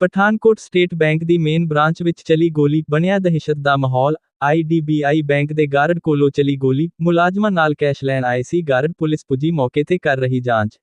Pathankot state bank ਦੀ main branch ਵਿੱਚ ਚਲੀ ਗੋਲੀ, ਬਣਿਆ ਦਹਿਸ਼ਤ ਦਾ ਮਾਹੌਲ ਆਈਡੀਬੀਆਈ ਬੈਂਕ ਦੇ ਗਾਰਡ ਕੋਲੋਂ ਚਲੀ ਗੋਲੀ, ਮੁਲਾਜ਼ਮਾਂ ਨਾਲ ਕੈਸ਼ ਲੈਣ ਆਏ ਸੀ, ਗਾਰਡ ਪੁਲਿਸ ਪੁੱਜੀ ਮੌਕੇ ਤੇ ਕਰ ਰਹੀ ਜਾਂਚ।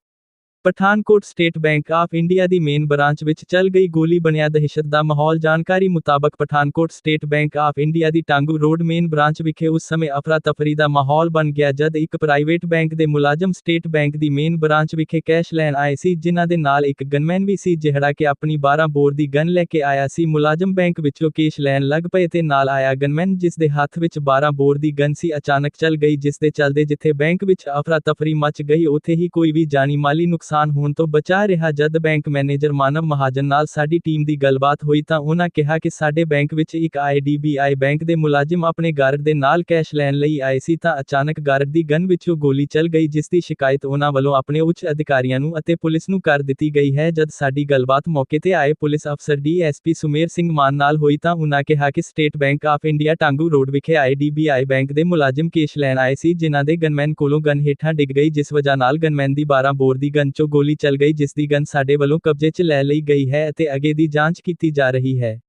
Pathankot State Bank of India the main branch ਵਿੱਚ ਚੱਲ ਗਈ ਗੋਲੀ ਬਣਿਆ ਦਹਿਸ਼ਤ ਦਾ ਮਾਹੌਲ। ਜਾਣਕਾਰੀ ਮੁਤਾਬਕ Pathankot State Bank of India the Tangu road main branch ਵਿਖੇ ਉਸ ਸਮੇਂ ਅਫਰਾ ਤਫਰੀ ਦਾ ਮਾਹੌਲ ਬਣ ਗਿਆ, ਜਦ ਇੱਕ ਪ੍ਰਾਈਵੇਟ ਬੈਂਕ ਦੇ ਮੁਲਾਜ਼ਮ ਸਟੇਟ ਬੈਂਕ ਦੀ ਮੇਨ ਬ੍ਰਾਂਚ ਵਿਖੇ ਕੈਸ਼ ਲੈਣ ਆਏ ਸੀ, ਜਿਨ੍ਹਾਂ ਦੇ ਨਾਲ ਇੱਕ ਗਨਮੈਨ ਵੀ ਸੀ, ਜਿਹੜਾ ਕਿ ਆਪਣੀ 12 ਬੋਰ ਦੀ ਗਨ ਲੈ ਕੇ ਆਇਆ ਸੀ। ਮੁਲਾਜ਼ਮ ਬੈਂਕ ਵਿੱਚੋਂ ਕੈਸ਼ ਲੈਣ ਲੱਗ ਪਏ ਤੇ ਨਾਲ ਆਇਆ ਗਨਮੈਨ, ਜਿਸ ਦੇ ਹੱਥ ਵਿੱਚ 12 ਬੋਰ ਦੀ ਗਨ ਸੀ। ਅਚਾਨਕ ਚੱਲ ਗਈ, ਜਿਸ ਦੇ ਚੱਲਦੇ ਜਿੱਥੇ ਬੈਂਕ ਵਿੱਚ ਅਫਰਾ ਤਫਰੀ ਮਚ ਗਈ, ਉੱਥੇ ਹੀ ਕੋਈ ਵੀ ਜਾਨੀ ਮਾਲੀ ਨੁਕਸਾਨ ਹੋਣ ਤੋਂ ਬਚਾ ਰਿਹਾ ਜਦ ਬੈਂਕ ਮੈਨੇਜਰ ਮਾਨਵ ਮਹਾਜਨ ਨਾਲ ਸਾਡੀ ਟੀਮ ਦੀ ਗੱਲਬਾਤ ਹੋਈ ਤਾਂ ਉਹਨਾਂ ਕਿਹਾ ਕਿ ਸਾਡੇ ਬੈਂਕ ਵਿੱਚ ਇੱਕ ਆਈਡੀਬੀਆਈ ਬੈਂਕ ਦੇ ਮੁਲਾਜ਼ਮ ਆਪਣੇ ਗਾਰਡ ਦੇ ਨਾਲ ਕੈਸ਼ ਲੈਣ ਲਈ ਆਏ ਸੀ ਤਾਂ ਅਚਾਨਕ ਗਾਰਡ ਦੀ ਗਨ ਵਿੱਚੋਂ ਗੋਲੀ ਚੱਲ ਗਈ, ਜਿਸ ਦੀ ਸ਼ਿਕਾਇਤ ਉਹਨਾਂ ਵੱਲੋਂ ਆਪਣੇ ਉੱਚ ਅਧਿਕਾਰੀਆਂ ਨੂੰ ਅਤੇ ਪੁਲਿਸ ਨੂੰ ਕਰ ਦਿੱਤੀ ਗਈ ਹੈ। ਜਦ ਸਾਡੀ ਗੱਲਬਾਤ ਮੌਕੇ ਤੇ ਆਏ ਪੁਲਿਸ ਅਫਸਰ ਡੀਐਸਪੀ ਸੁਮੇਰ ਸਿੰਘ ਮਾਨ ਨਾਲ ਹੋਈ ਤਾਂ ਉਹਨਾਂ ਕਿਹਾ ਕਿ State Bank of India Tangu road ਵਿਖੇ ਆਈਡੀਬੀਆਈ ਬੈਂਕ ਦੇ ਮੁਲਾਜ਼ਮ ਕੇਸ਼ ਲੈਣ ਆਏ ਸੀ, ਜਿਨ੍ਹਾਂ ਦੇ ਗਨਮੈਨ ਕੋਲੋਂ ਗਨ ਹੇਠਾਂ ਡਿੱਗ ਗਈ, ਜਿਸ ਵਜ੍ਹਾ ਨਾਲ ਗਨਮੈਨ ਦੀ 12 ਬੋਰ ਦੀ ਗਨ ਚੋਂ ਗੋਲੀ ਚੱਲ ਗਈ ਜਿਸ ਦੀ ਗਨ ਸਾਡੇ ਵੱਲੋਂ ਕਬਜ਼ੇ 'ਚ ਲੈ ਲਈ ਗਈ ਹੈ ਅਤੇ ਅੱਗੇ ਦੀ ਜਾਂਚ ਕੀਤੀ ਜਾ ਰਹੀ ਹੈ।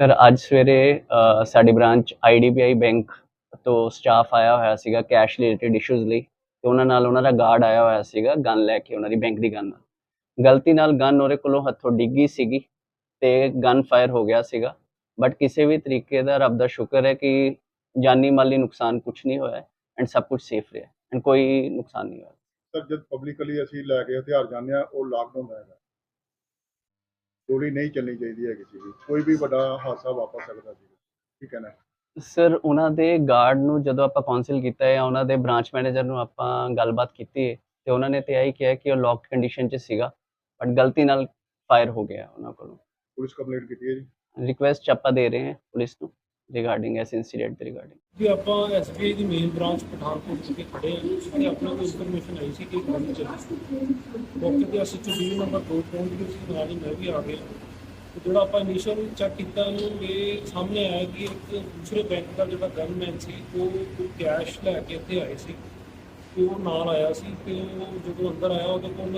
ਸਰ ਅੱਜ ਸਵੇਰੇ ਅ, ਸਾਡੀ ਬ੍ਰਾਂਚ ਆਈਡੀਬੀਆਈ ਬੈਂਕ ਤੋਂ ਸਟਾਫ ਆਇਆ ਹੋਇਆ ਸੀਗਾ ਕੈਸ਼ ਰਿਲੇਟਡ ਇਸ਼ੂਜ਼ ਲਈ ਤੇ ਉਹਨਾਂ ਨਾਲ ਉਹਨਾਂ ਦਾ ਗਾਰਡ ਆਇਆ ਹੋਇਆ ਸੀਗਾ ਗਨ ਲੈ ਕੇ ਉਹਨਾਂ ਦੀ ਬੈਂਕ ਦੀ ਗਨ ਗਲਤੀ ਨਾਲ ਗਨ ਉਹਦੇ ਕੋਲੋਂ ਹੱਥੋਂ ਡਿੱਗੀ ਸੀਗੀ ਤੇ ਗਨ ਫਾਇਰ ਹੋ ਗਿਆ ਸੀਗਾ। ਬਟ ਕਿਸੇ ਵੀ ਤਰੀਕੇ ਦਾ ਰੱਬ ਦਾ ਸ਼ੁਕਰ ਹੈ ਕਿ ਜਾਨੀ ਮਾਲੀ ਨੁਕਸਾਨ ਕੁਝ ਨਹੀਂ ਹੋਇਆ ਐਂਡ ਸਭ ਕੁਝ ਸੇਫ ਰਿਹਾ ਐਂਡ ਕੋਈ ਨੁਕਸਾਨ ਨਹੀਂ ਹੋਇਆ। ਸਰ ਜਦ ਪਬਲਿਕਲੀ ਅਸੀਂ ਲੈ ਕੇ ਹਥਿਆਰ ਜਾਂਦੇ ਆ ਉਹ ਲਾਕਡਾਊਨ ਹੈਗਾ ਗੋਲੀ ਨਹੀਂ ਚੱਲਣੀ ਚਾਹੀਦੀ ਹੈ ਕਿਸੇ ਦੀ ਕੋਈ ਵੀ ਵੱਡਾ ਹਾਦਸਾ ਵਾਪਰ ਸਕਦਾ ਸੀ। ਠੀਕ ਹੈ ਨਾ? ਸਰ ਉਹਨਾਂ ਦੇ ਗਾਰਡ ਨੂੰ ਜਦੋਂ ਆਪਾਂ ਕਾਉਂਸਲ ਕੀਤਾ ਹੈ ਉਹਨਾਂ ਦੇ ਬ੍ਰਾਂਚ ਮੈਨੇਜਰ ਨੂੰ ਆਪਾਂ ਗੱਲਬਾਤ ਕੀਤੀ ਹੈ ਤੇ ਉਹਨਾਂ ਨੇ ਤੇ ਆਹੀ ਕਿਹਾ ਕਿ ਉਹ ਲੌਕਡ ਕੰਡੀਸ਼ਨ 'ਚ ਸੀਗਾ ਬਟ ਗਲਤੀ ਨਾਲ ਫਾਇਰ ਹੋ ਗਿਆ ਉਹਨਾਂ ਕੋਲੋਂ। ਪੁਲਿਸ ਕੰਪਲੇਂਟ ਕੀਤੀ ਹੈ ਜੀ? ਰਿਕੁਐਸਟ ਆਪਾਂ ਦੇ ਰਹੇ ਹਾਂ ਪੁਲਿਸ ਨੂੰ। ਰਿਗਾਰਡਿੰਗ ਇਸ ਇਨਸੀਡੈਂਟ ਦੇ ਰਿਗਾਰਡਿੰਗ ਜੀ, ਆਪਾਂ ਐਸਬੀਆਈ ਦੀ ਮੇਨ ਬ੍ਰਾਂਚ ਪਠਾਨਕੋਟ ਵਿਖੇ ਖੜੇ ਹਾਂ ਜਿੱਥੇ ਆਪਣਾ ਕੋਈ ਇਨਫੋਰਮੇਸ਼ਨ ਆਈ ਸੀ ਕਿ ਇੱਕ ਚੱਲ ਮੌਕੇ ਤੇ ਅਸੀਂ ਚੁੱਕੀ ਨੰਬਰ 2 ਪਹੁੰਚ ਗਏ ਸੀ ਨਾਲ ਹੀ ਮੈਂ ਵੀ ਆ ਗਿਆ। ਤੇ ਜਿਹੜਾ ਆਪਾਂ ਇਨੀਸ਼ੀਅਲ ਚੈੱਕ ਕੀਤਾ ਉਹਨੂੰ, ਇਹ ਸਾਹਮਣੇ ਆਇਆ ਕਿ ਇੱਕ ਦੂਸਰੇ ਬੈਂਕ ਦਾ ਜਿਹੜਾ ਗਨਮੈਨ ਸੀ, ਉਹ ਕੋਈ ਕੈਸ਼ ਲੈ ਕੇ ਇੱਥੇ ਆਏ ਸੀ। ਤੇ ਉਹ ਨਾਲ ਆਇਆ ਸੀ ਤੇ ਉਹ ਜਦੋਂ ਅੰਦਰ ਆਇਆ, ਉਹਦੇ ਕੋਲ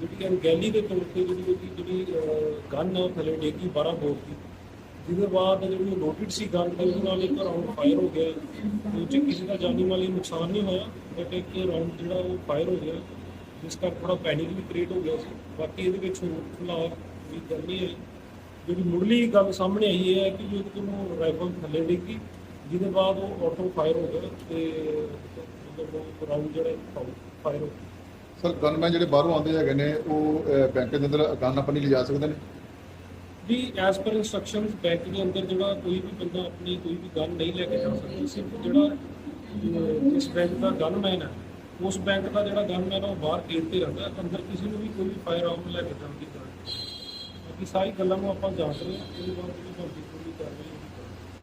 ਜਿਹੜੀ ਅਣਗਹਿਲੀ ਦੇ ਤੌਰ ਤੇ ਜਿਹੜੀ ਉਹਦੀ ਜਿਹੜੀ ਗਨ ਹੈ ਉਹ ਥੱਲੇ ਡੇਗੀ 12 ਬੋਰ ਦੀ ਜਿਹਦੇ ਬਾਅਦ ਜਿਹੜੀ ਲੋਡਡ ਸੀ ਗਨ ਤੇ ਉਹਦੇ ਨਾਲ ਇੱਕ ਰਾਉਂਡ ਫਾਇਰ ਹੋ ਗਿਆ। ਉਹ 'ਚ ਕਿਸੇ ਦਾ ਜਾਨੀ ਮਾਲੀ ਨੁਕਸਾਨ ਨਹੀਂ ਹੋਇਆ ਬਟ ਇੱਕ ਰਾਉਂਡ ਜਿਹੜਾ ਉਹ ਫਾਇਰ ਹੋ ਗਿਆ। ਜਿਸ ਕਰਕੇ ਥੋੜਾ ਪੈਨਿਕ ਵੀ ਕ੍ਰੀਏਟ ਹੋ ਗਿਆ ਸੀ। ਬਾਕੀ ਇਹਦੇ ਵਿੱਚ ਹੁਣ ਫਿਲਹਾਲ ਕੋਈ ਗੱਲ ਹੈ। ਜਿਹੜੀ ਮੁੱਢਲੀ ਗੱਲ ਸਾਹਮਣੇ ਆਈ ਹੈ ਕਿ ਜੋ ਉਹਦੇ ਰਾਈਫਲ ਥੱਲੇ ਡਿੱਗੀ, ਜਿਹਦੇ ਬਾਅਦ ਉਹ ਆਟੋ ਫਾਇਰ ਹੋ ਗਿਆ ਤੇ ਮਤਲਬ ਰਾਉਂਡ ਜਿਹੜਾ ਫਾਇਰ ਹੋ ਗਿਆ। ਸਰ ਗਨਮੈਨ ਜਿਹੜੇ ਬਾਹਰੋਂ ਆਉਂਦੇ ਹੈਗੇ ਨੇ, ਉਹ ਬੈਂਕ ਦੇ ਅੰਦਰ ਗਨ ਆਪਣੀ ਲਿਜਾ ਸਕਦੇ ਨੇ? G S per instructions bank ਦੇ ਅੰਦਰ ਜਿਹੜਾ ਕੋਈ ਵੀ ਬੰਦਾ ਆਪਣੀ ਕੋਈ ਵੀ ਗਨ ਨਹੀਂ ਲੈ ਕੇ ਜਾ ਸਕਦਾ ਸਿਰਫ ਜਿਹੜਾ ਇਸ ਬੈਂਕ ਦਾ ਗਨਮੈਨ ਹੈ ਉਸ ਬੈਂਕ ਦਾ ਜਿਹੜਾ ਗਨਮੈਨ ਉਹ ਬਾਹਰ ਗੇਟ ਤੇ ਰਹਿੰਦਾ ਹੈ। ਅੰਦਰ ਕਿਸੇ ਨੂੰ ਵੀ ਕੋਈ ਵੀ ਫਾਇਰ ਆਰਮ ਲੈ ਕੇ ਜਾਣ ਦੀ ਗੱਲ ਬਾਕੀ ਸਾਰੀ ਗੱਲਾਂ ਨੂੰ ਆਪਾਂ ਜਾਣ ਰਹੇ ਹਾਂ, ਉਹਦੇ ਬਾਅਦ ਜਿਹੜੀ ਬਣਦੀ